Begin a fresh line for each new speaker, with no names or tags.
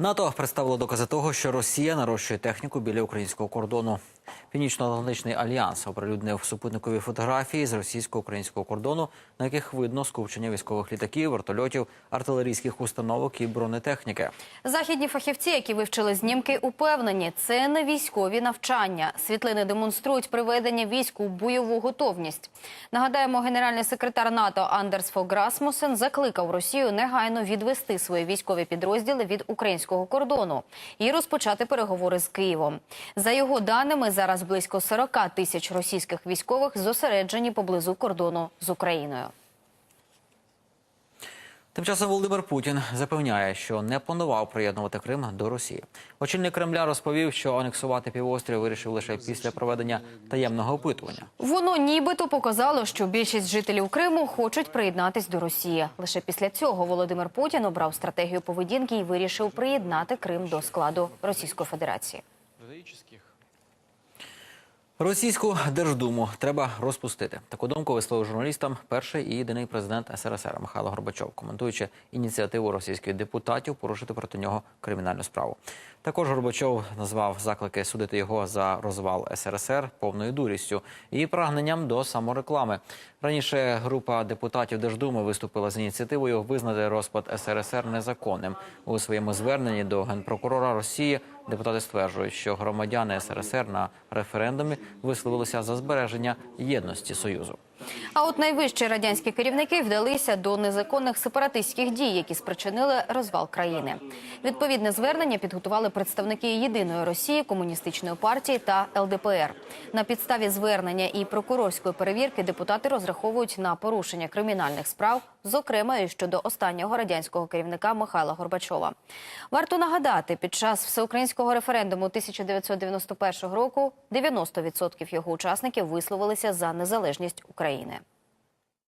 НАТО представило докази того, що Росія нарощує техніку біля українського кордону. Північно-Атлантичний альянс оприлюднив супутникові фотографії з російсько-українського кордону, на яких видно скупчення військових літаків, вертольотів, артилерійських установок і бронетехніки.
Західні фахівці, які вивчили знімки, упевнені, це не військові навчання. Світлини демонструють приведення військ у бойову готовність. Нагадаємо, генеральний секретар НАТО Андерс Фог Расмусен закликав Росію негайно відвести свої військові підрозділи від українського кордону і розпочати переговори з Києвом. За його даними, зараз близько 40 тисяч російських військових зосереджені поблизу кордону з Україною.
Тим часом Володимир Путін запевняє, що не планував приєднувати Крим до Росії. Очільник Кремля розповів, що анексувати півострів вирішив лише після проведення таємного опитування.
Воно нібито показало, що більшість жителів Криму хочуть приєднатись до Росії. Лише після цього Володимир Путін обрав стратегію поведінки і вирішив приєднати Крим до складу Російської Федерації.
Російську держдуму треба розпустити. Таку думку висловив журналістам перший і єдиний президент СРСР Михайло Горбачов, коментуючи ініціативу російських депутатів порушити проти нього кримінальну справу. Також Горбачов назвав заклики судити його за розвал СРСР повною дурістю і прагненням до самореклами. Раніше група депутатів Держдуми виступила з ініціативою визнати розпад СРСР незаконним у своєму зверненні до генпрокурора Росії. Депутати стверджують, що громадяни СРСР на референдумі висловилися за збереження єдності союзу.
А от найвищі радянські керівники вдалися до незаконних сепаратистських дій, які спричинили розвал країни. Відповідне звернення підготували представники єдиної Росії, комуністичної партії та ЛДПР. На підставі звернення і прокурорської перевірки депутати розраховують на порушення кримінальних справ, зокрема і щодо останнього радянського керівника Михайла Горбачова. Варто нагадати, під час всеукраїнського референдуму 1991 року 90% його учасників висловилися за незалежність України.